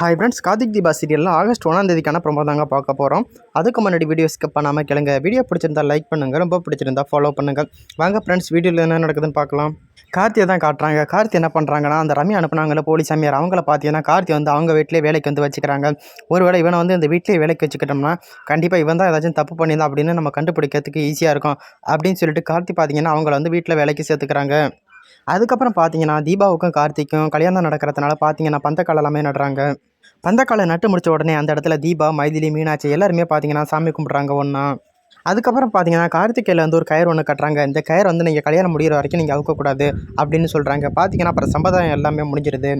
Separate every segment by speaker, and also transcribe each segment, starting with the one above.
Speaker 1: Hi friends Karthik Deepa சீரியலில் August ஒன்றாம் தேதிக்கான promo தாங்க பார்க்க போகிறோம் அதுக்கு முன்னாடி வீடியோ ஸ்கிப் பண்ணாமல் கேளுங்க. வீடியோ பிடிச்சிருந்தா லைக் பண்ணுங்கள் ரொம்ப பிடிச்சிருந்தா ஃபாலோ பண்ணுங்கள் வாங்க ஃப்ரெண்ட்ஸ் வீடியோவில் என்ன நடக்குதுன்னு பார்க்கலாம். கார்த்தியை தான் காட்டுறாங்க. கார்த்தி என்ன பண்ணுறாங்கன்னா அந்த ரம்யா அனுப்புனாங்கல்ல போலீஸ் சாமியார். அவங்கள பார்த்தீங்கன்னா கார்த்தி வந்து அவங்க வீட்டிலே வேலைக்கு வந்து வச்சுக்கிறாங்க. ஒருவேளை இவனை வந்து இந்த வீட்டிலே வேலைக்கு வச்சுக்கிட்டோம்னா கண்டிப்பாக இவன் தான் ஏதாச்சும் தப்பு பண்ணியிருந்தான் அப்படின்னு நம்ம கண்டுபிடிக்கிறதுக்கு ஈஸியாக இருக்கும். அப்படின்னு சொல்லிட்டு கார்த்தி பார்த்தீங்கன்னா அவங்கள வந்து வீட்டில் வேலைக்கு சேர்த்துக்கிறாங்க. அதுக்கப்புறம் பார்த்தீங்கன்னா தீபாவுக்கும் கார்த்திக்கும் கல்யாணம் நடக்கிறதுனால பார்த்தீங்கன்னா பந்தக்கால் எல்லாமே நடுறாங்க. பந்தக்காலை நட்டு முடிச்ச உடனே அந்த இடத்துல தீபா மைதிலி மீனாட்சி எல்லாருமே பார்த்தீங்கன்னா சாமி கும்பிட்றாங்க ஒன்றா அதுக்கப்புறம் பார்த்தீங்கன்னா கார்த்திகையில் வந்து ஒரு கயிறு ஒன்று கட்டுறாங்க. இந்த கயிறு வந்து நீங்கள் கல்யாணம் முடிகிற வரைக்கும் நீங்கள் அவுக்கக்கூடாது அப்படின்னு சொல்கிறாங்க பார்த்தீங்கன்னா அப்புறம் சம்பிரதாயம் எல்லாமே முடிஞ்சிருது.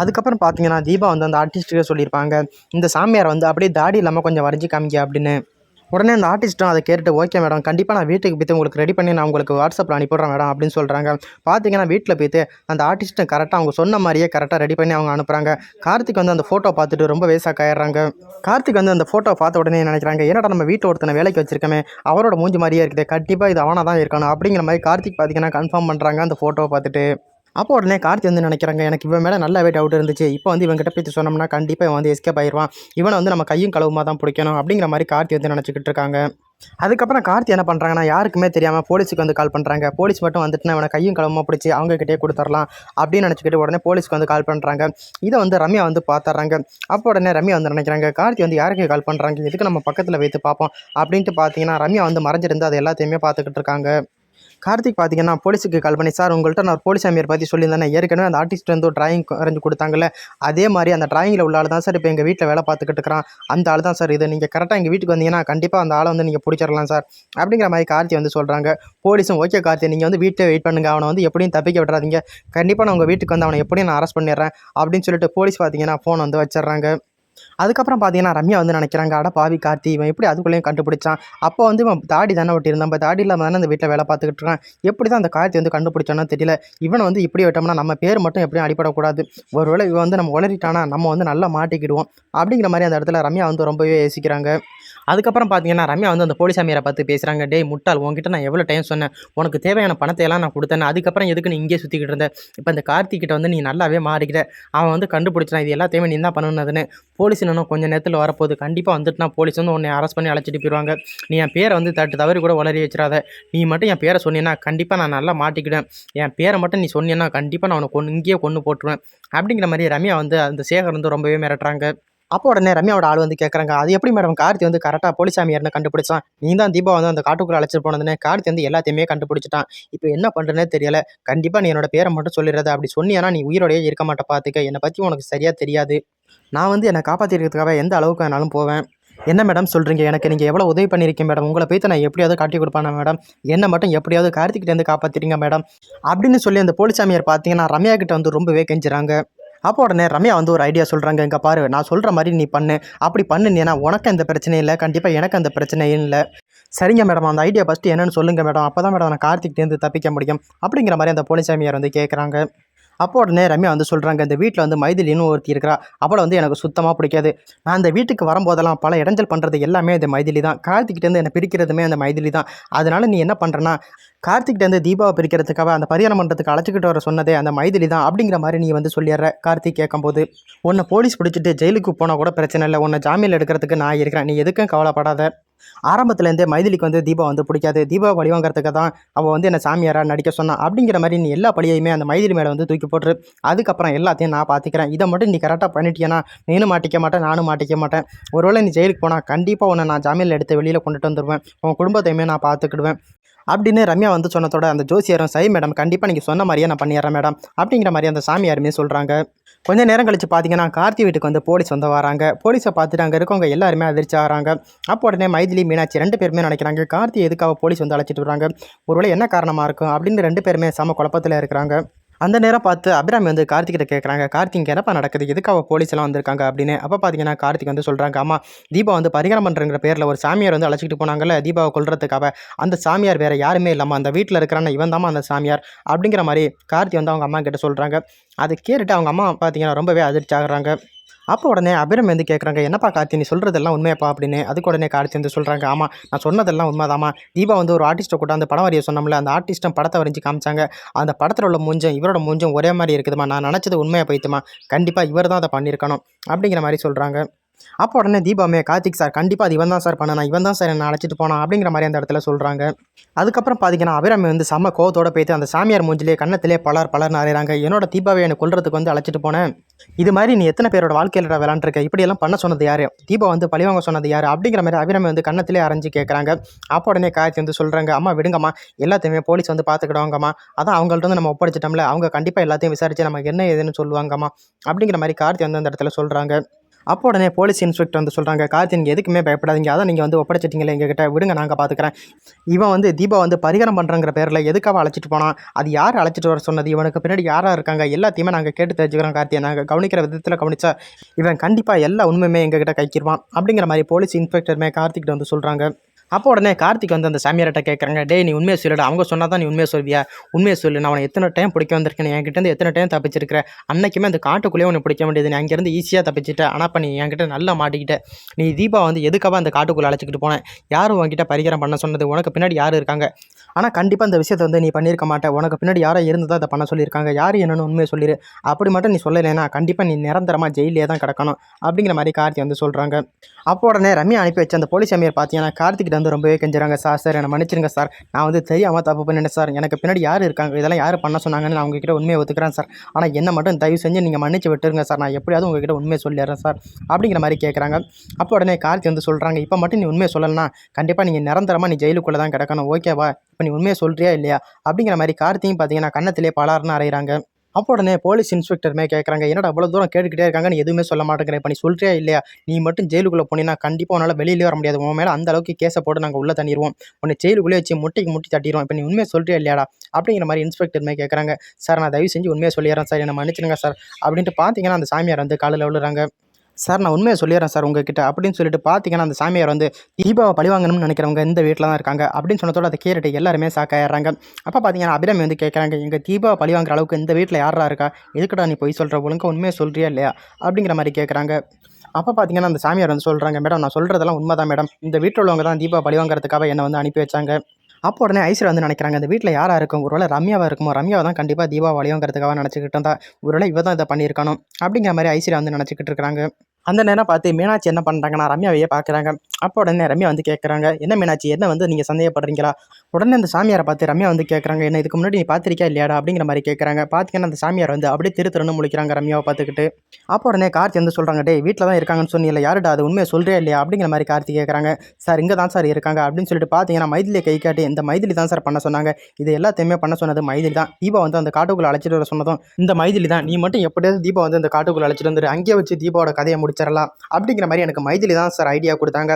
Speaker 1: அதுக்கப்புறம் பார்த்தீங்கன்னா தீபா வந்து அந்த ஆர்டிஸ்ட்டுக்கே சொல்லியிருப்பாங்க இந்த சாமியார் வந்து அப்படியே தாடி இல்லாமல் கொஞ்சம் வரைஞ்சி காமிக்க அப்படின்னு. உடனே அந்த ஆர்டிஸ்ட்டும் அதை கேட்டுட்டு ஓகே மேடம் கண்டிப்பாக நான் வீட்டுக்கு போய்த்து உங்களுக்கு ரெடி பண்ணி நான் உங்களுக்கு வாட்ஸ்அப்பில் அனுப்பிடுறேன் மேடம் அப்படின்னு சொல்கிறாங்க பார்த்தீங்கன்னா வீட்டில் போய்த்து அந்த ஆர்டிஸ்ட்டும் கரெக்டாக அவங்க சொன்ன மாதிரியே கரெக்டாக ரெடி பண்ணி அவங்க அனுப்புகிறாங்க கார்த்திக் வந்து அந்த ஃபோட்டோ பார்த்துட்டு ரொம்ப வேசாக ஆயிடுறாங்க. கார்த்திக் வந்து அந்த ஃபோட்டோ பார்த்த உடனே நினைக்கிறாங்க என்னடா நம்ம வீட்டில் ஒருத்தனை வேலைக்கு வச்சிருக்கமே அவரோட மூஞ்சி மாதிரியே இருக்குது கண்டிப்பாக இது அவனாக தான் இருக்கணும் அப்படிங்கிற மாதிரி கார்த்திக் பார்த்தீங்கன்னா கன்ஃபார்ம் பண்ணுறாங்க அந்த ஃபோட்டோவை பார்த்துட்டு. அப்போ உடனே கார்த்தி வந்து நினைக்கிறாங்க எனக்கு இவன் மேலே நல்லாவே டவுட் இருந்துச்சு. இப்போ வந்து இவன் கிட்ட போய் சொன்னோம்னா கண்டிப்பாக இவன் வந்து எஸ்கேப் ஆயிடுவான். இவனை வந்து நம்ம கையும் களவுமா தான் பிடிக்கணும் அப்படிங்கிற மாதிரி கார்த்தி வந்து நினச்சிக்கிட்டு இருக்காங்க. அதுக்கப்புறம் கார்த்தி என்ன பண்ணுறாங்கன்னா யாருக்குமே தெரியாமல் போலீஸுக்கு வந்து கால் பண்ணுறாங்க போலீஸ் மட்டும் வந்துட்டுனா இவனை கையும் கிளம்பமாக பிடிச்சி அவங்ககிட்டயே கொடுத்துடலாம் அப்படின்னு நினச்சிக்கிட்டு உடனே போலீஸ்க்கு வந்து கால் பண்ணுறாங்க இதை வந்து ரம்யா வந்து பார்த்துட்றாங்க அப்போ உடனே ரம்யா வந்து நினைக்கிறாங்க கார்த்தி வந்து யாருக்கு கால் பண்ணுறாங்க எதுக்கு நம்ம பக்கத்தில் வைத்து பார்ப்போம்? அப்படின்ட்டு பார்த்தீங்கன்னா ரம்யா வந்து மறைஞ்சிருந்து அது எல்லாத்தையுமே பார்த்துக்கிட்டு இருக்காங்க. கார்த்திக் பார்த்தீங்கன்னா போலீஸுக்கு கால் பண்ணி சார் உங்கள்கிட்ட நான் போலீஸ் சாமியார் பற்றி சொல்லியிருந்தேன். ஏற்கனவே அந்த ஆர்டிஸ்ட் வந்து ஒரு டிராயிங் வரைஞ்சு கொடுத்தாங்கல்ல அதே மாதிரி அந்த டிராயிங்கில் உள்ள ஆள் தான் சார் இப்போ எங்கள் வீட்டில் வேலை பார்த்துக்கிட்டு இருக்கிறான். அந்த ஆள் தான் சார் இது. நீங்கள் கரெக்டாக எங்கள் வீட்டுக்கு வந்தீங்கன்னா கண்டிப்பாக அந்த ஆளை வந்து நீங்கள் பிடிச்சிடலாம் சார். அப்படிங்கிற மாதிரி கார்த்தி வந்து சொல்கிறாங்க போலீஸும் ஓகே கார்த்தி நீங்கள் வந்து வீட்டில் வெயிட் பண்ணுங்கள் அவனை வந்து எப்படியும் தப்பிக்க விட்றாதீங்க கண்டிப்பாக நான் உங்கள் வீட்டுக்கு வந்து அவனை எப்படியும் நான் அரெஸ்ட் பண்ணிடுறேன். அப்படின்னு சொல்லிட்டு போலீஸ் பார்த்தீங்கன்னா ஃபோன் வந்து வச்சிடுறாங்க. அதுக்கப்புறம் பார்த்தீங்கன்னா ரம்யா வந்து நினைக்கிறாங்க அட பாவி கார்த்தி இவன் எப்படி அதுக்குள்ளேயும் கண்டுபிடிச்சான்? அப்போ வந்து இவன் தாடி தானே ஒட்டியிருந்தான் இப்போ தாடி இல்லாமல் தானே அந்த வீட்டில் வேலை பார்த்துக்கிட்டு இருக்கான். எப்படி தான் அந்த கார்த்தி வந்து கண்டுபிடிச்சானோ தெரியல. இவனை வந்து இப்படி விட்டோம்னா நம்ம பேர் மட்டும் எப்படியும் அடிப்படக்கூடாது ஒருவேளை இவன் வந்து நம்ம உளறிட்டானா நம்ம வந்து நல்லா மாட்டிக்கிடுவோம். அப்படிங்கிற மாதிரி அந்த இடத்துல ரம்யா வந்து ரொம்பவே யோசிக்கிறாங்க. அதுக்கப்புறம் பார்த்தீங்கன்னா ரம்யா வந்து அந்த போலீஸ் அமீரை பார்த்து பேசுகிறாங்க டே முட்டாள் உங்ககிட்ட நான் எவ்வளோ டைம் சொன்னேன்? உனக்கு தேவையான பணத்தை எல்லாம் நான் கொடுத்தேன். அதுக்கப்புறம் எதுக்கு நீ இங்கே சுற்றிக்கிட்டு இருந்த? இப்போ இந்த கார்த்திக்கிட்ட வந்து நீ நல்லாவே மாறிக்கிட்ட. அவன் வந்து கண்டுபிடிச்சான் இது எல்லாத்தையுமே நீ தான் பண்ணுனதுன்னு போலீஸ் இன்னும் கொஞ்சம் நேரத்தில் வரப்போகுது. கண்டிப்பாக வந்துட்டுனா போலீஸ் வந்து உன்னை அரெஸ்ட் பண்ணி அழைச்சிட்டு போயிடுவாங்க நீ என் பேரை வந்து தட்டு தவறி கூட வளரி வச்சிடாத. நீ மட்டும் என் பேரை சொன்னீங்கன்னா கண்டிப்பாக நான் நல்லா மாட்டிக்கிடுவேன். என் பேரை மட்டும் நீ சொன்னீன்னா கண்டிப்பாக நான் உனக்கு கொண்டு இங்கேயே கொண்டு போட்டுருவேன். அப்படிங்கிற மாதிரி ரம்யா வந்து அந்த சேகர் வந்து ரொம்பவே மிரட்டுறாங்க. அப்போ உடனே ரம்யாவோட ஆள் வந்து கேட்குறாங்க அது எப்படி மேடம் கார்த்தி வந்து கரெக்டாக போலீசாமியார்னு கண்டுபிடிச்சான்? நீ தான் தீபா வந்து அந்த காட்டுக்குள்ளே அழைச்சிட்டு போனதுனே கார்த்தி வந்து எல்லாத்தையுமே கண்டுபிடிச்சிட்டான். இப்போ என்ன பண்ணுறேனே தெரியல. கண்டிப்பாக நீ என்னோட பேரை மட்டும் சொல்லிடுறது அப்படி சொன்னியானா நீ உயிரோடையே இருக்க மாட்டே பார்த்துக்க என்னை பற்றி உனக்கு சரியாக தெரியாது. நான் வந்து என்னை காப்பாற்றிருக்கிறதுக்காக எந்த அளவுக்கு வேணாலும் போவேன். என்ன மேடம் சொல்கிறீங்க எனக்கு நீங்கள் எவ்வளோ உதவி பண்ணியிருக்கீங்க மேடம் உங்களை போய்த்து நான் எப்படியாவது காட்டி கொடுப்பானே மேடம் என்ன மட்டும் எப்படியாவது கார்த்திக்கிட்டேருந்து காப்பாற்றிட்டீங்க மேடம் அப்படின்னு சொல்லி அந்த போலீசாமியார் பார்த்தீங்கன்னா ரம்யா கிட்ட வந்து ரொம்பவே கெஞ்சுறாங்க. அப்போ உடனே ரம்யா வந்து ஒரு ஐடியா சொல்கிறாங்க இங்கே பாரு நான் சொல்கிற மாதிரி நீ பண்ணு. அப்படி பண்ணுனீன்னா உனக்கு எந்த பிரச்சனையும் இல்லை. கண்டிப்பாக எனக்கு அந்த பிரச்சனையும் இல்லை. சரிங்க மேடம் அந்த ஐடியா ஃபஸ்ட்டு என்னென்னு சொல்லுங்கள் மேடம் அப்போ தான் மேடம் நான் கார்த்திக்டேருந்து தப்பிக்க முடியும். அப்படிங்கிற மாதிரி அந்த போலீசாமியார் வந்து கேட்குறாங்க அப்போ உடனே ரம்யா வந்து சொல்கிறாங்க இந்த வீட்டில் வந்து மைதிலின்னு ஒருத்தி இருக்கிறா. அவளை வந்து எனக்கு சுத்தமாக பிடிக்காது. நான் அந்த வீட்டுக்கு வரும்போதெல்லாம் பல இடைஞ்சல் பண்ணுறது எல்லாமே இந்த மைதிலி தான் கார்த்திக்கிட்டேருந்து என்னை பிரிக்கிறதுமே அந்த மைதிலி தான் அதனால் நீ என்ன பண்ணுறனா கார்த்திக்கிட்டேருந்து தீபாவை பிரிக்கிறதுக்காக அந்த பரிகாரம் பண்ணுறதுக்கு அழைச்சிக்கிட்டு வர சொன்னதே அந்த மைதிலி தான் அப்படிங்கிற மாதிரி நீ வந்து சொல்லிடுற கார்த்திக் கேட்கும்போது. உன்னை போலீஸ் பிடிச்சிட்டு ஜெயிலுக்கு போனால் கூட பிரச்சனை இல்லை உன்னை ஜாமீன் எடுக்கிறதுக்கு நான் இருக்கிறேன் நீ எதுக்கும் கவலைப்படாத. ஆரம்பத்துலேருந்தே மைதிலிக்கு வந்து தீபா வந்து பிடிக்காது தீபா வழிவாங்கிறதுக்கு தான் அவள் வந்து என்னை சாமியாராக நடிக்க சொன்னான் அப்படிங்கிற மாதிரி நீ எல்லா பழியையுமே அந்த மைதிலி மேலே வந்து தூக்கி போட்டுரு. அதுக்கப்புறம் எல்லாத்தையும் நான் பார்த்துக்கிறேன் இதை மட்டும் நீ கரெக்டாக பண்ணிட்டியனா நீனும் மாட்டிக்க மாட்டேன் நானும் மாட்டிக்க மாட்டேன். ஒருவேளை நீ ஜெயிலுக்கு போனால் கண்டிப்பாக உன்னை நான் ஜாமீனில் எடுத்து வெளியில் கொண்டுட்டு வந்துடுவேன் உன் குடும்பத்தையுமே நான் பார்த்துக்கிடுவேன் அப்படின்னு ரம்யா வந்து சொன்னதோட அந்த ஜோசியரும் சரி மேடம் கண்டிப்பாக நீங்கள் சொன்ன மாதிரியே நான் பண்ணிடுறேன் மேடம் அப்படிங்கிற மாதிரி அந்த சாமியாருமே சொல்கிறாங்க கொஞ்ச நேரம் கழிச்சு பார்த்தீங்கன்னா கார்த்தி வீட்டுக்கு வந்து போலீஸ் வந்து வராங்க. போலீஸை பார்த்துட்டு அங்கே இருக்கவங்க எல்லாருமே அதிர்ச்சி ஆகிறாங்க. அப்போ உடனே மைதிலி மீனாட்சி ரெண்டு பேருமே நினைக்கிறாங்க கார்த்தி எதுக்காக போலீஸ் வந்து அழைச்சிட்டு வராங்க ஒருவேளை என்ன காரணமாக இருக்கும்? அப்படின்னு ரெண்டு பேருமே சம குழப்பத்தில் இருக்கிறாங்க. அந்த நேரம் பார்த்து அபிராமி வந்து கார்த்திகிட்ட கேட்குறாங்க கார்த்திக் என்னப்பா நடக்குது? எதுக்காக போலீஸ் எல்லாம் வந்திருக்காங்க அப்படின்னு. அப்போ பார்த்தீங்கன்னா கார்த்திக் வந்து சொல்கிறாங்க அம்மா தீபா வந்து பரிகாரம் பண்ணுறங்கிற பேரில் ஒரு சாமியார் வந்து அழைச்சிட்டு போனாங்கல்ல தீபாவை கொள்றதுக்காக அந்த சாமியார் வேறு யாருமே இல்லாமல் அந்த வீட்டில் இருக்கிறான இவன் தாம்மா அந்த சாமியார். அப்படிங்கிற மாதிரி கார்த்தி வந்து அவங்க அம்மா கிட்ட சொல்கிறாங்க அதை கேட்டுட்டு அவங்க அம்மா பார்த்தீங்கன்னா ரொம்பவே அதிர்ச்சி ஆகுறாங்க அப்போ உடனே அபிரம் வந்து கேட்குறாங்க என்னப்பா கார்த்தி நீ சொல்கிறதெல்லாம் உண்மையப்பா அப்படின்னு. அதுக்கு உடனே கார்த்தி வந்து சொல்கிறாங்க ஆமாம் நான் சொன்னதெல்லாம் உண்மைதாமா தீபா வந்து ஒரு ஆர்டிஸ்ட்டை கூட அந்த படம் வரைய சொன்னோம்ல அந்த ஆர்டிஸ்ட்டும் படத்தை வரைஞ்சி காமிச்சாங்க. அந்த படத்தில் உள்ள மூஞ்சம் இவரோட மூஞ்சம் ஒரே மாதிரி இருக்குதுமா நான் நினச்சது உண்மையாக போய்த்துமா கண்டிப்பாக இவர் தான் அதை பண்ணியிருக்கணும். அப்படிங்கிற மாதிரி சொல்கிறாங்க அப்போ உடனே தீபாமே கார்த்திக் சார் கண்டிப்பாக அது இவன் தான் சார் பண்ணனா இவன் தான் சார் என்னை அழைச்சிட்டு போனான் அப்படிங்கிற மாதிரி அந்த இடத்துல சொல்கிறாங்க அதுக்கப்புறம் பார்த்தீங்கன்னா அபிராமி வந்து செம்ம கோவத்தோட போயிட்டு அந்த சாமியார் மூஞ்சிலே கண்ணத்திலே பலர் பலர் அறிகிறாங்க என்னோட தீபாவை என்னை கொள்றதுக்கு வந்து அழைச்சிட்டு போனேன் இது மாதிரி நீ எத்தனை பேரோட வாழ்க்கையில் விளாண்டுருக்க இப்படியெல்லாம் பண்ண சொன்னது யார்? தீபா வந்து பழிவாங்க சொன்னது யார்? அப்படிங்கிற மாதிரி அபிராமி வந்து கண்ணத்திலே அரைஞ்சு கேட்குறாங்க அப்போ உடனே கார்த்தி வந்து சொல்கிறாங்க அம்மா விடுங்கம்மா எல்லாத்தையுமே போலீஸ் வந்து பார்த்துக்கிடுவாங்கம்மா அதான் அவங்கள்ட்ட வந்து நம்ம ஒப்படைச்சிட்டோம்ல அவங்க கண்டிப்பாக எல்லாத்தையும் விசாரித்து நமக்கு என்ன ஏதுன்னு சொல்லுவாங்கம்மா அப்படிங்கிற மாதிரி கார்த்தி வந்து அந்த இடத்துல சொல்கிறாங்க அப்போ உடனே போலீஸ் இன்ஸ்பெக்டர் வந்து சொல்கிறாங்க கார்த்தி நீங்கள் எதுக்குமே பயப்படாதீங்க. அதான் நீங்கள் வந்து ஒப்படைச்சிட்டிங்களே எங்ககிட்ட. விடுங்க நாங்கள் பார்த்துக்கிறேன் இவன் வந்து தீபா வந்து பரிகாரம் பண்ணுறங்கிற பேரில் எதுக்காக அழைச்சிட்டு போனான்? அது யார் அழைச்சிட்டு வர சொன்னது? இவனுக்கு பின்னாடி யாராக இருக்காங்க? எல்லாத்தையுமே நாங்கள் கேட்டு தெரிஞ்சுக்கிறோம் கார்த்தியை. நாங்கள் கவனிக்கிற விதத்தில் கவனிச்சா இவன் கண்டிப்பாக எல்லா உண்மையுமே எங்ககிட்ட கைக்கிடுவான் அப்படிங்கிற மாதிரி போலீஸ் இன்ஸ்பெக்டருமே கார்த்திக்கிட்ட வந்து சொல்கிறாங்க அப்போ உடனே கார்த்திக் வந்து அந்த சாமியார்கிட்ட கேட்குறாங்க டே நீ உண்மையை சொல்லிடு. அவங்க சொன்னால் தான் நீ உண்மையை சொல்வியா உண்மையை சொல்லு. நான் அவனை எத்தனை டைம் பிடிக்க வந்திருக்கேன்? என்கிட்ட இருந்து எத்தனை டைம் தப்பிச்சிருக்கிற? அன்னைக்குமே அந்த காட்டுக்குள்ளேயே உன்னை பிடிக்க வேண்டியது. நீ அங்கேருந்து ஈஸியாக தப்பிச்சிட்டேன் ஆனால் இப்போ நீ என்கிட்ட நல்லா மாட்டிக்கிட்ட. நீ தீபா வந்து எதுக்காக அந்த காட்டுக்குள்ளே அழைச்சிக்கிட்டு போனேன் யாரும் உங்ககிட்ட பரிகாரம் பண்ண சொன்னது? உனக்கு பின்னாடி யார் இருக்காங்க? ஆனால் கண்டிப்பாக அந்த விஷயத்தை வந்து நீ பண்ணியிருக்க மாட்டேன் உனக்கு பின்னாடி யாரோ இருந்து தான் அதை பண்ண சொல்லியிருக்காங்க. யார் என்னென்னு உண்மையை சொல்லிடு அப்படி மட்டும் நீ சொல்லலைன்னா கண்டிப்பாக நீ நிரந்தரமாக ஜெயிலே தான் கிடக்கணும். அப்படிங்கிற மாதிரி கார்த்தி வந்து சொல்கிறாங்க அப்போ உடனே ரம்யா அனுப்பி வச்ச அந்த போலீஸ் அம்மையார் பார்த்தீங்கன்னா கார்த்திகிட்ட வந்து ரொம்பவே கெஞ்சுறாங்க. சார் சார் என்னை மன்னிச்சிருங்க சார். நான் வந்து தெரியாமல் தப்பு பண்ணிட்டேன் சார். எனக்கு பின்னாடி யார் இருக்காங்க? இதெல்லாம் யார் பண்ண சொன்னாங்கன்னு நான் உங்ககிட்ட உண்மையை ஒத்துக்கிறேன் சார். ஆனால் என்ன மட்டும் தயவு செஞ்சு நீங்கள் மன்னிச்சு விட்டுருங்க சார். நான் எப்படியாவது உங்ககிட்ட உண்மையை சொல்லிடுறேன் சார். அப்படிங்கிற மாதிரி கேட்குறாங்க அப்போ உடனே கார்த்தி வந்து சொல்கிறாங்க இப்போ மட்டும் நீ உண்மையை சொல்லலைன்னா கண்டிப்பாக நீங்கள் நிரந்தரமாக நீ ஜெயிலுக்குள்ளே தான் கிடக்கணும். ஓகேவா? இப்போ நீ உண்மையை சொல்கிறியா இல்லையா? அப்படிங்கிற மாதிரி கார்த்தியும் பார்த்தீங்கன்னா கண்ணத்திலே பலாருன்னு அறையிறாங்க. அப்போ உடனே போலீஸ் இன்ஸ்பெக்டருமே கேட்குறாங்க என்னடா அவ்வளோ தூரம் கேட்டுக்கிட்டே இருக்காங்க நீ எதுவுமே சொல்ல மாட்டேங்கிற இப்போ நீ சொல்கிறியா இல்லையா? நீ மட்டும் ஜெயிலுக்குள்ளே போனீங்கன்னா கண்டிப்பாக உன்னால் வெளியிலே வர முடியாது. உன் மேலே அந்த அளவுக்கு கேஸை போட்டு நாங்கள் உள்ளே தண்ணிடுவோம் உன்னை ஜெயிலுக்குள்ளே வச்சு முட்டைக்கு முட்டி தட்டிடுவோம் இப்போ நீ உண்மையை சொல்கிறியா இல்லையாடா? அப்படிங்கிற மாதிரி இன்ஸ்பெக்டருமே கேட்குறாங்க சார் நான் தயவு செஞ்சு உண்மையை சொல்லிடுறேன் சார். என்னை மன்னிச்சிடுங்க சார். அப்படின்ட்டு பார்த்தீங்கன்னா அந்த சாமியார் வந்து காலையில் விழுறாங்க. சார் நான் உண்மையை சொல்லிடுறேன் சார் உங்ககிட்ட. அப்படின்னு சொல்லிட்டு பார்த்தீங்கன்னா அந்த சாமியார் வந்து தீபாவை பழிவாங்கணும்னு நினைக்கிறவங்க இந்த வீட்டில் தான் இருக்காங்க. அப்படின்னு சொன்னதோட அதை கேட்டுட்டு எல்லாருமே சாக்காயிடுறாங்க. அப்போ பார்த்தீங்கன்னா அபிராமி வந்து கேட்குறாங்க எங்கள் தீபாவை பழிவாங்குற அளவுக்கு இந்த வீட்டில் யாரா இருக்கா? எதுக்கடா நீ போய் சொல்கிற ஒழுங்கா உண்மையை சொல்கிறியா இல்லையா? அப்படிங்கிற மாதிரி கேட்குறாங்க அப்போ பார்த்தீங்கன்னா அந்த சாமியார் வந்து சொல்கிறாங்க மேடம் நான் சொல்கிறதெல்லாம் உண்மை தான் மேடம். இந்த வீட்டில் உள்ளவங்க தான் தீபா பழிவாங்கிறதுக்காக என்னை வந்து அனுப்பி வச்சாங்க. அப்போ உடனே ஐஸ்வர் வந்து நினைக்கிறாங்க இந்த வீட்டில் யாராக இருக்கும்? ஒருவேளை ரம்யாவாக இருக்குமோ? ரம்யாவை தான் கண்டிப்பாக தீபா வழியோங்கிறதுக்காக நினச்சிக்கிட்டு இருந்தா. ஒருவேளை இவ தான் இதை பண்ணியிருக்கணும் அப்படிங்கிற மாதிரி ஐஸ்வர்யா வந்து நினச்சிக்கிட்டு இருக்காங்க அந்த நேரம் பார்த்து மீனாட்சி என்ன பண்ணுறாங்கன்னா ரம்யாவையே பார்க்குறாங்க. அப்போ உடனே ரம்யா வந்து கேட்குறாங்க என்ன மீனாட்சி என்ன வந்து நீங்கள் சந்தேகப்படுறீங்களா? உடனே அந்த சாமியாரை பார்த்து ரம்யா வந்து கேட்குறாங்க என்ன இதுக்கு முன்னாடி நீ பார்த்திருக்கியா இல்லையாடா? அப்படிங்கிற மாதிரி கேட்குறாங்க பார்த்தீங்கன்னா அந்த சாமியார் வந்து அப்படியே திரு திருன்னு முழிக்கிறாங்க ரம்யாவை பார்த்துக்கிட்டு. அப்போ உடனே கார்த்தி வந்து சொல்கிறாங்க டே வீட்டில் தான் இருக்காங்கன்னு சொன்னீங்க யாருடா அது? உண்மையை சொல்கிறே இல்லையா? அப்படிங்கிற மாதிரி கார்த்தி கேட்குறாங்க சார் இங்கே தான் சார் இருக்காங்க. அப்படின்னு சொல்லிட்டு பார்த்தீங்கன்னா மைதிலியை கை காட்டி இந்த மைதிலி தான் சார் பண்ண சொன்னாங்க. இது எல்லாத்தையுமே பண்ண சொன்னது மைதிலி தான். தீபா வந்து அந்த காட்டுக்குள்ளே அழைச்சிட்டு வர சொன்னதும் இந்த மைதிலி தான். நீ மட்டும் எப்படியாவது தீபா வந்து அந்த காட்டுக்குள்ளே அழைச்சிட்டு வந்துரு. அங்கேயே வச்சு தீபாவோட கதையை ஆரம்பிச்சிடலாம். அப்படிங்கிற மாதிரி எனக்கு மைதிலி தான் சார் ஐடியா கொடுத்தாங்க.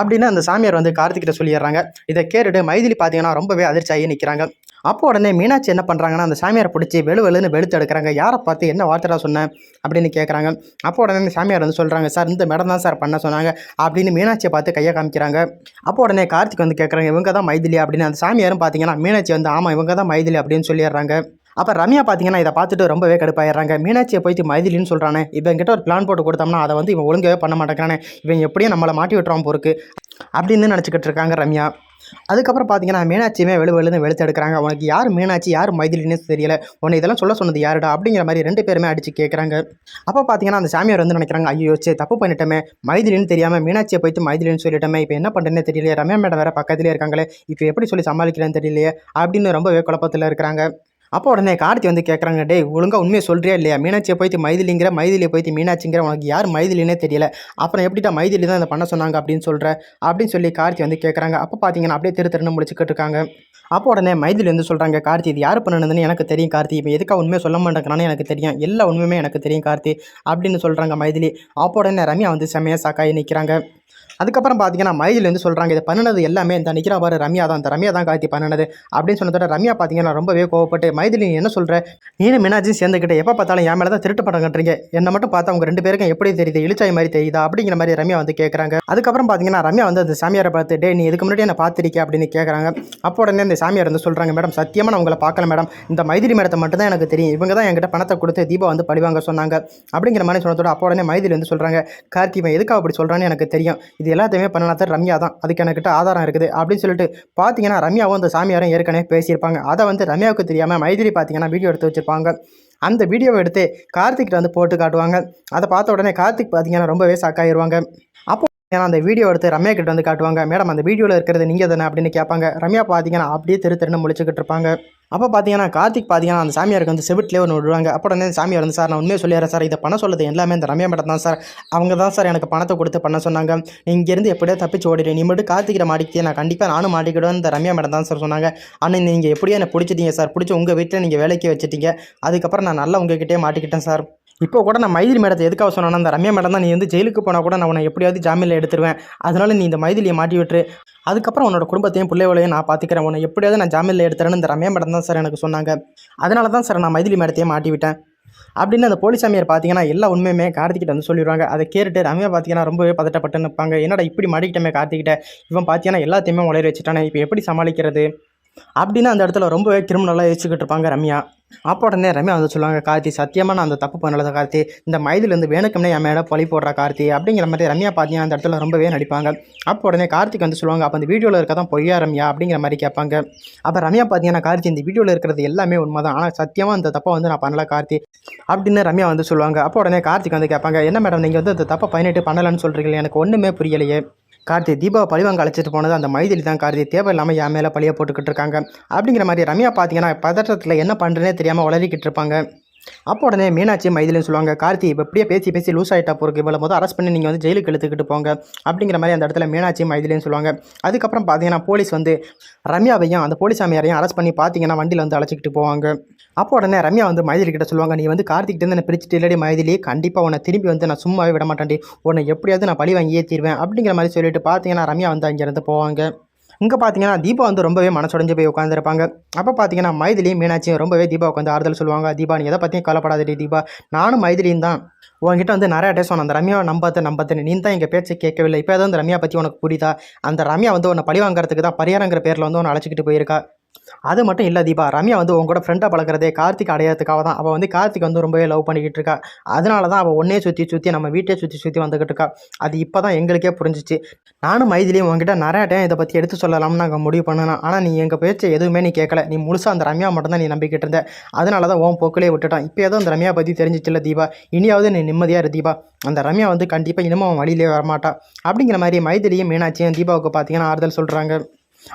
Speaker 1: அப்படின்னு அந்த சாமியார் வந்து கார்த்திகிட்ட சொல்லிடுறாங்க. இதை கேட்டுட்டு மைதிலி பார்த்தீங்கன்னா ரொம்பவே அதிர்ச்சியாகி நிற்கிறாங்க அப்போ உடனே மீனாட்சி என்ன பண்ணுறாங்கன்னா அந்த சாமியாரை பிடிச்சி வெளு வெளுன்னு வெளுத்து எடுக்கிறாங்க. யாரை பார்த்து என்ன வார்த்தைடா சொன்னேன் அப்படின்னு கேட்குறாங்க அப்போ உடனே அந்த சாமியார் வந்து சொல்கிறாங்க சார் இந்த மேடம் தான் சார் பண்ண சொன்னாங்க அப்படின்னு மீனாட்சியை பார்த்து கையை காமிக்கிறாங்க. அப்போ உடனே கார்த்திக் வந்து கேட்குறாங்க இவங்க தான் மைதிலி அப்படின்னு அந்த சாமியாரும் பார்த்தீங்கன்னா மீனாட்சி வந்து ஆமாம் இவங்க தான் மைதிலி அப்படின்னு சொல்லிடுறாங்க. அப்போ ரம்யா பார்த்தீங்கன்னா இதை பார்த்துட்டு ரொம்பவே கடுப்பாயிடுறாங்க. மீனாட்சியை போயிட்டு மைதிலின்னு சொல்கிறானே இவன் கிட்ட ஒரு பிளான் போட்டு கொடுத்தோம்னா அதை வந்து இவன் ஒழுங்கவே பண்ண மாட்டேங்கிறானே. இவன் எப்படியும் நம்மளை மாட்டி விட்டுறான் பொறுக்கு அப்படின்னு நினச்சிக்கிட்டு இருக்காங்க ரம்யா. அதுக்கப்புறம் பார்த்தீங்கன்னா மீனாட்சியுமே வெளு வெளுன்னு வெளுத்து எடுக்கிறாங்க. உனக்கு யார் மீனாட்சி யார் மைதிலின்னு தெரியல. உன்னை இதெல்லாம் சொல்ல சொன்னது யாருடா? அப்படிங்கிற மாதிரி ரெண்டு பேருமே அடிச்சு கேட்குறாங்க அப்போ பார்த்தீங்கன்னா அந்த சாமியார் வந்து நினைக்கிறாங்க ஐயோ யோசிச்சு தப்பு பண்ணிட்டோமே. மைதிலின்னு தெரியாமல் மீனாட்சியை போயிட்டு மைதிலின்னு சொல்லிட்டோமே. இப்போ என்ன பண்ணுறேன்னு தெரியலையே. ரம்யா மேடம் வேறு பக்கத்துலேயே இருக்காங்களே. இப்போ எப்படி சொல்லி சமாளிக்கிறேன்னு தெரியலையே. அப்படின்னு ரொம்பவே குழப்பத்தில் இருக்கிறாங்க. அப்போ உடனே கார்த்தி வந்து கேட்குறாங்க டே ஒழுங்காக உண்மையை சொல்கிறியா இல்லையா? மீனாட்சியை போய்த்து மைதிலிங்கிற மைதிலியை போய்த்து மீனாட்சிங்கிற உனக்கு யார் மைதிலினே தெரியல. அப்புறம் எப்படிட்டா மைதிலி தான் இதை பண்ண சொன்னாங்க அப்படின்னு சொல்கிற அப்படின்னு சொல்லி கார்த்தி வந்து கேட்குறாங்க அப்போ பார்த்தீங்கன்னா அப்படியே திரு திருன்னு முடிச்சுக்கிட்டு இருக்காங்க. அப்போ உடனே மைதிலி வந்து சொல்கிறாங்க கார்த்தி இது யார் பண்ணுனதுன்னு எனக்கு தெரியும் கார்த்தி. இப்போ எதுக்காக உண்மையை சொல்ல மாட்டேங்கிறானே எனக்கு தெரியும். எல்லா உண்மையுமே எனக்கு தெரியும் கார்த்தி அப்படின்னு சொல்கிறாங்க மைதிலி. அப்போ உடனே ரம்யா வந்து செம்மையாக சாக்காயி நிற்கிறாங்க அதுக்கப்புறம் பார்த்தீங்கன்னா மைதில் வந்து சொல்கிறாங்க இதை பண்ணினது எல்லாமே இந்த நிற்கிறா பாரு ரம்யா தான் இந்த ரம்யா தான் கார்த்தி பண்ணினது. அப்படின்னு சொன்னதோட ரம்யா பார்த்தீங்கன்னா ரொம்பவே கோவப்பட்டு மைதிலி என்ன சொல்கிற நீனும் மீனாட்சியும் சேர்ந்துக்கிட்டு எப்போ பார்த்தாலும் என் மேலே தான் திருட்டு படம் கட்டுறீங்க? என்னை மட்டும் பார்த்தா அவங்க ரெண்டு பேருக்கும் எப்படி தெரியுது? இழிச்சாய் மாதிரி தெரியுதா? அப்படிங்கிற மாதிரி ரம்யா வந்து கேட்குறாங்க அதுக்கப்புறம் பார்த்தீங்கன்னா ரம்யா வந்து அந்த சாமியாரை பார்த்து டே நீ இதுக்கு முன்னாடி என்ன பார்த்துருக்கே அப்படின்னு கேட்குறாங்க அப்போ உடனே இந்த சாமியார் வந்து சொல்கிறாங்க மேடம் சத்தியமாக நான் உங்களை பார்க்கல மேடம். இந்த மைதிலி மேடத்தை மட்டும் தான் எனக்கு தெரியும். இவங்க தான் என்கிட்ட பணத்தை கொடுத்து தீபா வந்து பழிவாங்க சொன்னாங்க. அப்படிங்கிற மாதிரி சொன்னதோட அப்போ உடனே மைதிலி வந்து சொல்கிறாங்க கார்த்தி இவன் எதுக்கு அப்படி சொல்கிறான்னு எனக்கு தெரியும். இது எல்லாத்தையுமே பண்ணலாம் ரம்யா தான். அதுக்கு எனக்கிட்ட ஆதாரம் இருக்குது. அப்படின்னு சொல்லிட்டு பார்த்தீங்கன்னா ரம்யாவும் அந்த சாமியாரும் ஏற்கனவே பேசியிருப்பாங்க. அதை வந்து ரம்யாவுக்கு தெரியாமல் மைதிரி பார்த்தீங்கன்னா வீடியோ எடுத்து வச்சிருப்பாங்க. அந்த வீடியோவை எடுத்து கார்த்திக்கிட்ட வந்து போட்டு காட்டுவாங்க. அதை பார்த்த உடனே கார்த்திக் பார்த்தீங்கன்னா ரொம்பவே சாக்காயிருவாங்க அப்போ ஏன்னா அந்த வீடியோ எடுத்து ரம்யா கிட்ட வந்து காட்டுவாங்க மேடம் அந்த வீடியோவில் இருக்கிறது நீங்கள் தானே? அப்படின்னு கேட்பாங்க. ரம்யா பார்த்தீங்கன்னா அப்படியே தெரு தெருன்னு முழிச்சுக்கிட்டு இருப்பாங்க. அப்போ பார்த்தீங்கன்னா கார்த்திக் பார்த்தீங்கன்னா அந்த சாமியாருக்கு வந்து செவிட்லேயே ஒன்று விடுவாங்க. அப்போ வந்து சாமியார் வந்து சார் நான் உண்மையை சொல்லிடுறேன் சார். இதை பண்ண சொல்லுது எல்லாமே இந்த ரம்யா மேடம் தான் சார். அவங்க தான் சார் எனக்கு பணத்தை கொடுத்து பண்ண சொன்னாங்க. இங்கேருந்து எப்படியோ தப்பிச்சு ஓடிடு. நீ மட்டும் கார்த்திக்கிற மாட்டிக்கிட்டே நான் கண்டிப்பாக நானும் மாட்டிக்கிடுவேன். இந்த ரம்யா மேடம் தான் சார் சொன்னாங்க. ஆனால் நீங்கள் எப்படியோ என்னை பிடிச்சிட்டீங்க சார். பிடிச்சி உங்கள் வீட்டில் நீங்கள் வேலைக்கு வச்சுட்டீங்க. அதுக்கப்புறம் நான் நல்லா உங்ககிட்டயே மாட்டிக்கிட்டேன் சார். இப்போ கூட நான் மைதிலி மேடத்தை எதுக்காக சொன்னேன்னா அந்த ரம்யா மேடம் தான் நீ வந்து ஜெயிலுக்கு போனால் கூட நான் உன்னை எப்படியாவது ஜாமீனில் எடுத்துருவேன். அதனால நீ இந்த மைதிலியை மாட்டி விட்டுரு. அதுக்கப்புறம் உன்னோட குடும்பத்தையும் பிள்ளைகளையும் நான் பார்த்துக்கிறேன் உன்னை எப்படியாவது நான் ஜாமீனில் எடுத்துறேன்னு இந்த ரம்யா மேடம் தான் சார் எனக்கு சொன்னாங்க. அதனால தான் சார் நான் மைதிலி மேடத்தையே மாட்டி விட்டேன். அப்படின்னு அந்த போலீசாமியார் பார்த்தீங்கன்னா எல்லா உண்மையுமே கார்த்திகிட்ட வந்து சொல்லிடுவாங்க. அதை கேட்டுட்டு ரம்யா பார்த்தீங்கன்னா ரொம்பவே பதட்டப்பட்டு நிற்பாங்க என்னடா இப்படி மாட்டிக்கிட்டமே கார்த்திகிட்ட இவன் பார்த்தீங்கன்னா எல்லாத்தையுமே உளறி வச்சுட்டானே. இப்போ எப்படி சமாளிக்கிறது? அப்படின்னு அந்த இடத்துல ரொம்பவே கிரிமினலாக யோசிச்சுக்கிட்டு இருப்பாங்க ரம்யா. அப்போ உடனே ரம்யா வந்து சொல்லுவாங்க கார்த்தி சத்தியமாக நான் அந்த தப்பு பண்ணல கார்த்தி. இந்த மைதிலேருந்து வேணுக்கம்னே என் மேலே பழி போடுற கார்த்தி. அப்படிங்கிற மாதிரி ரம்யா பார்த்தீங்கன்னா அந்த இடத்துல ரொம்பவே நடிப்பாங்க. அப்போ உடனே கார்த்திக் வந்து சொல்லுவாங்க அப்போ அந்த வீடியோவில் இருக்க தான் பொய்யா ரம்யா? அப்படிங்கிற மாதிரி கேட்பாங்க. அப்போ ரம்யா பார்த்தீங்கன்னா கார்த்தி இந்த வீடியோவில் இருக்கிறது எல்லாமே உண்மை தான் ஆனால் சத்தியமாக அந்த தப்பை வந்து நான் பண்ணல கார்த்தி. அப்படின்னு ரம்யா வந்து சொல்லுவாங்க. அப்போ உடனே கார்த்திக் வந்து கேட்பாங்க என்ன மேடம் நீங்கள் வந்து அந்த தப்பை பதினெட்டு பண்ணலன்னு சொல்கிறீங்களே எனக்கு ஒன்றுமே புரியலையே. கார்த்தி தீபாவை பழிவாங்க அழைச்சிட்டு போனது அந்த மைதிலி தான். கார்த்தி தேவையில்லாமல் என் மேலே பழிய போட்டுக்கிட்டு இருக்காங்க. அப்படிங்கிற மாதிரி ரம்யா பார்த்தீங்கன்னா பதற்றத்தில் என்ன பண்ணுறேனே தெரியாமல் உளறிக்கிட்டு இருப்பாங்க. அப்போ உடனே மீனாட்சி மைதிலின்னு சொல்லுவாங்க கார்த்தி இப்போ இப்படியே பேசி பேசி லூஸ் ஆகிட்டா போருக்கு இவ்வளோ மொதல் அரெஸ்ட் பண்ணி நீங்கள் வந்து ஜெயிலுக்கு இழுத்துக்கிட்டு போங்க. அப்படிங்கிற மாதிரி அந்த இடத்துல மீனாட்சி மைதிலின்னு சொல்லுவாங்க. அதுக்கப்புறம் பார்த்தீங்கன்னா போலீஸ் வந்து ரம்யாவையும் அந்த போலீஸ் சாமியாரையும் அரெஸ்ட் பண்ணி பார்த்தீங்கன்னா வண்டியில் வந்து அழைச்சிக்கிட்டு போவாங்க. அப்போ உடனே ரம்யா வந்து மைதிலி கிட்ட சொல்லுவாங்க நீ வந்து கார்த்திக்கிட்டேருந்து என்ன பிரிச்சுட்டு இல்லடி மைதிலி கண்டிப்பாக உன்னை திரும்பி வந்து நான் சும்மாவே விட மாட்டேன்டி. உன்னை எப்படியாவது நான் பழி வாங்கியே தீர்வேன் அப்படிங்கிற மாதிரி சொல்லிட்டு பார்த்தீங்கன்னா ரம்யா வந்து அங்கேருந்து போவாங்க. இங்கே பார்த்தீங்கன்னா தீபா வந்து ரொம்பவே மனசுடைஞ்சு போய் உட்காந்துருப்பாங்க அப்போ பார்த்தீங்கன்னா மைதிலியும் மீனாட்சியும் ரொம்பவே தீபா உட்காந்து ஆறுதல் சொல்லுவாங்க. தீபா நீ எதை பற்றியும் கவலைப்படாதடி தீபா. நானும் மைதிலியும் தான். உங்ககிட்ட வந்து நிறையா டேஸ் சொன்னேன் அந்த ரம்யாவை நம்பத்து நம்பத்தனு நீ தான் எங்கள் பேச்சை கேட்கவில்லை. இப்போ ஏதோ அந்த ரம்யா பற்றி உனக்கு புரியுதா? அந்த ரம்யா வந்து உன்னை பழி வாங்குறதுக்கு தான் பரிகாரங்கிற பேரில் வந்து உன்னை அழைச்சிக்கிட்டு போயிருக்கா. அது மட்டும் இல்லை தீபா. ரம்யா வந்து உங்க கூட ஃப்ரெண்டாக பழகிறதே கார்த்திக் அடையிறதுக்காக தான். அவள் வந்து கார்த்திக் வந்து ரொம்பவே லவ் பண்ணிக்கிட்டு இருக்கா. அதனால தான் அவள் ஒன்னே சுற்றி சுற்றி நம்ம வீட்டை சுற்றி சுற்றி வந்துக்கிட்டு இருக்கா. அது இப்போ தான் எங்களுக்கே புரிஞ்சிச்சு. நானும் மைதிலியும் உங்ககிட்ட நிறைய டைம் இதை பற்றி எடுத்து சொல்லலாம்னு நாங்கள் முடிவு பண்ணணும் ஆனால் நீ எங்கள் பேச்சை எதுவுமே நீ கேட்கல நீ முழுசாக அந்த ரம்யா மட்டும் தான் நீ நம்பிக்கிட்டு இருந்த. அதனால தான் உன் போக்கிலே விட்டுட்டான். இப்போ ஏதோ அந்த ரம்யா பற்றி தெரிஞ்சிச்சுல தீபா. இனியாவது நீ நிம்மதியாக இரு தீபா. அந்த ரம்யா வந்து கண்டிப்பாக இனிமே அவன் வழியிலே வரமாட்டா. அப்படிங்கிற மாதிரி மைதிலியும் மீனாட்சியும் தீபாவுக்கு பார்த்தீங்கன்னா ஆறுதல் சொல்கிறாங்க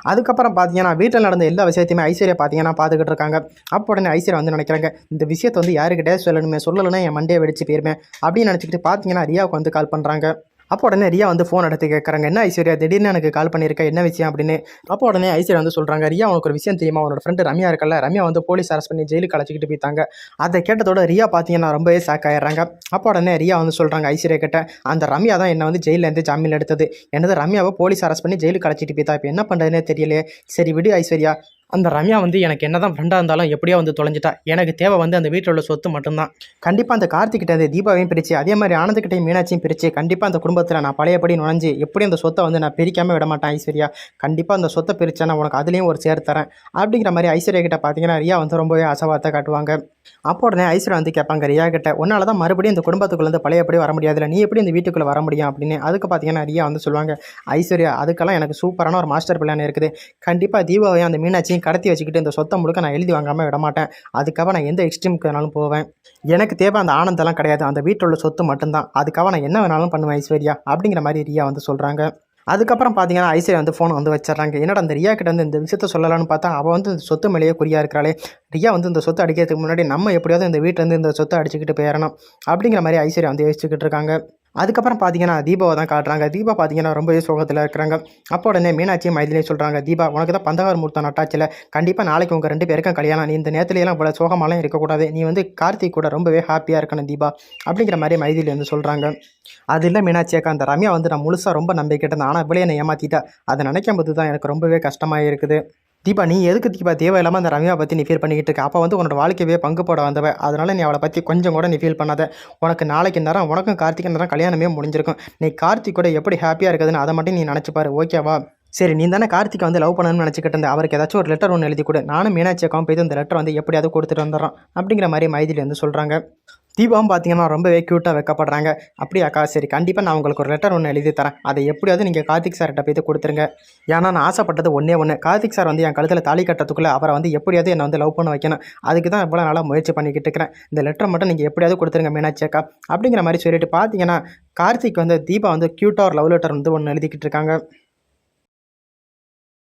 Speaker 1: அதுக்கப்புறம் பார்த்தீங்கன்னா வீட்டில் நடந்த எல்லா விஷயத்தையுமே ஐஸ்வர்யா பார்த்தீங்கன்னா பார்த்துக்கிட்டு இருக்காங்க. அப்போ உடனே ஐஸ்வர்யா வந்து நினைக்கிறாங்க இந்த விஷயத்தை வந்து யாருக்கிட்டே சொல்லணுமே சொல்லலைன்னா என் மண்டே வெடிச்சு போயிருமே அப்படின்னு நினச்சிக்கிட்டு பார்த்தீங்கன்னா ரியாவுக்கு வந்து கால் பண்ணுறாங்க அப்போ உடனே ரியா வந்து ஃபோன் எடுத்து கேட்குறாங்க என்ன ஐஸ்வர்யா திடீர்னு எனக்கு கால் பண்ணியிருக்க என்ன விஷயம்? அப்படின்னு. அப்போ உடனே ஐஸ்வர்யா வந்து சொல்கிறாங்க ரியா உனக்கு ஒரு விஷயம் தெரியுமா? அவனோட ஃப்ரெண்டு ரம்யா இருக்கல ரம்யா வந்து போலீஸ் அரெஸ்ட் பண்ணி ஜெயிலுக்கு அழைச்சிக்கிட்டு போயிட்டாங்க. அதை கேட்டதோட ரியா பார்த்தீங்கன்னா ரொம்பவே ஷாக் ஆயிடுறாங்க. அப்போ உடனே ரியா வந்து சொல்கிறாங்க ஐஸ்வர்யா கிட்ட அந்த ரம்யா தான் என்னை வந்து ஜெயிலேருந்து ஜாமீன் எடுத்தது. என்னது ரம்யாவை போலீஸ் அரெஸ்ட் பண்ணி ஜெயிலுக்கு அழைச்சிட்டு போயிட்டா? இப்போ என்ன பண்ணுறதுனே தெரியலையே. சரி விடு ஐஸ்வர்யா அந்த ரம்யா வந்து எனக்கு என்ன தான் ஃப்ரெண்டாக இருந்தாலும் எப்படியோ வந்து தொலைஞ்சிட்டா. எனக்கு தேவை வந்து அந்த வீட்டில் உள்ள சொத்து மட்டும்தான். கண்டிப்பாக அந்த கார்த்திக்கிட்ட அந்த தீபாவையும் பிரித்து அதே மாதிரி ஆனந்தக்கிட்டையும் மீனாட்சியும் பிரித்து கண்டிப்பாக அந்த குடும்பத்தில் நான் பழையபடி நுழைஞ்சு எப்படி அந்த சொத்தை வந்து நான் பிரிக்காமல் விட மாட்டேன் ஐஸ்வர்யா. கண்டிப்பாக அந்த சொத்தை பிரித்தா நான் உனக்கு அதுலேயும் ஒரு சேர் தரேன். அப்படிங்கிற மாதிரி ஐஸ்வர்யா கிட்ட பார்த்தீங்கன்னா ரியா வந்து ரொம்பவே ஆசைவார்த்தை காட்டுவாங்க. அப்போ உடனே ஐஸ்வர்யா வந்து கேட்பாங்க ரியா கிட்ட உன்னால தான் மறுபடியும் இந்த குடும்பத்துக்குள்ளேருந்து பழையபடி வர முடியாதுல்ல. நீ எப்படி இந்த வீட்டுக்குள்ளே வர முடியும்? அப்படின்னு. அதுக்கு பார்த்தீங்கன்னா ரியா வந்து சொல்லுவாங்க ஐஸ்வர்யா அதுக்கெல்லாம் எனக்கு சூப்பரான ஒரு மாஸ்டர் பிளான் இருக்குது. கண்டிப்பாக தீபாவையும் அந்த மீனாட்சியும் கடத்தி வச்சுக்கிட்டு இந்த சொத்தை முழுக்க நான் எழுதி வாங்காமல் விட மாட்டேன் அதுக்காக நான் எந்த எக்ஸ்ட்ரீமுக்கு வேணாலும் போவேன். எனக்கு தேவை அந்த ஆனந்தெல்லாம் கிடையாது. அந்த வீட்டில் உள்ள சொத்து மட்டும்தான். அதுக்காக நான் என்ன வேணாலும் பண்ணுவேன் ஐஸ்வர்யா? அப்படிங்கிற மாதிரி ரியா வந்து சொல்கிறாங்க அதுக்கப்புறம் பார்த்தீங்கன்னா ஐஸ்வர்யா வந்து ஃபோன் வந்து வச்சிடறாங்க. என்னடா அந்த ரியா கிட்ட வந்து இந்த விஷயத்த சொல்லலாம்னு பார்த்தா அவள் வந்து இந்த சொத்து மேலேயே குறியா இருக்கிறாளே. ரியா வந்து இந்த சொத்தை அடிக்கிறதுக்கு முன்னாடி நம்ம எப்படியாவது இந்த வீட்டிலேருந்து இந்த சொத்தை அடிச்சுக்கிட்டு போயிடணும். அப்படிங்கிற மாதிரி ஐஸ்வர்யா வந்து யோசிச்சுக்கிட்டு இருக்காங்க. அதுக்கப்புறம் பார்த்தீங்கன்னா தீபாவை தான் காட்டுறாங்க. தீபா பார்த்தீங்கன்னா ரொம்பவே சோகத்தில் இருக்கிறாங்க. அப்போ உடனே மீனாட்சியும் மைதிலையும் சொல்கிறாங்க தீபா உனக்கு தான் பந்தகார மூர்த்தம் நட்டாச்சில். கண்டிப்பாக நாளைக்கு உங்கள் ரெண்டு பேருக்கும் கல்யாணம். நீ இந்த நேரத்துலலாம் இவ்வளோ சோகமாலாம் இருக்கக்கூடாது. நீ வந்து கார்த்திக் கூட ரொம்பவே ஹாப்பியாக இருக்கணும் தீபா அப்படிங்கிற மாதிரி மைதிலி வந்து சொல்கிறாங்க அது இல்லை மீனாட்சியாக்கா அந்த ரம்யா வந்து நான் முழுசாக ரொம்ப நம்பிக்கிட்டேன். ஆனால் இவ்வளோ என்னை ஏமாற்றிட்டா அதை நினைக்கும் போது தான் எனக்கு ரொம்பவே கஷ்டமாக இருக்குது தீபா நீ எதுக்கு தீபா? தேவையில்லாமல் அந்த ரம்யா பற்றி நீ ஃபீல் பண்ணிக்கிட்டு இருக்க. அப்போ வந்து உன்னோட வாழ்க்கையவே பங்கு போட வந்தவ. அதனால் நீ அவளை பற்றி கொஞ்சம் கூட நீ ஃபீல் பண்ணாத. உனக்கு நாளைக்கு நேரம் உனக்கும் கார்த்திக் நேரம் கல்யாணமே முடிஞ்சிருக்கும். நீ கார்த்திக் கூட எப்படி ஹாப்பியாக இருக்குதுன்னு அதை மட்டும் நீ நினச்சி பாரு. ஓகேவா சரி நீ தானே கார்த்திகை வந்து லவ் பண்ணணும்னு நினச்சிக்கிட்டு இருந்த. அவருக்கு ஏதாச்சும் ஒரு லெட்டர் ஒன்று எழுதி கொடு. நானும் மீனாட்சி அக்காவும் போய் இந்த லெட்டர் வந்து எப்படியாவது கொடுத்துட்டு வந்துடுறோம். அப்படிங்கிற மாதிரி மைதிலி வந்து சொல்கிறாங்க தீபாவும் பார்த்தீங்கன்னா ரொம்பவே க்யூட்டாக வைக்கப்படுறாங்க. அப்படியாக்கா சரி கண்டிப்பாக நான் உங்களுக்கு ஒரு லெட்டர் ஒன்று எழுதி தரேன். அதை எப்படியாவது நீங்கள் கார்த்திக் சார்கிட்ட போய் கொடுத்துருங்க. ஏன்னா நான் ஆசைப்பட்டது ஒன்றே ஒன்று கார்த்திக் சார் வந்து என் கழுத்தில் தாலி கட்டத்துக்குள்ளே அவரை வந்து எப்படியாவது என்னை வந்து லவ் பண்ண வைக்கணும். அதுக்கு தான் இவ்வளோ நாளாக முயற்சி பண்ணிக்கிட்டு இருக்கிறேன். இந்த லெட்டர் மட்டும் நீங்கள் எப்படியாவது கொடுத்துருங்க மீனாட்சி அக்கா. அப்படிங்கிற மாதிரி சொல்லிட்டு பார்த்தீங்கன்னா கார்த்திக் வந்து தீபா வந்து க்யூட்டாக ஒரு லவ் லெட்டர் வந்து ஒன்று எழுதிக்கிட்டு இருக்காங்க.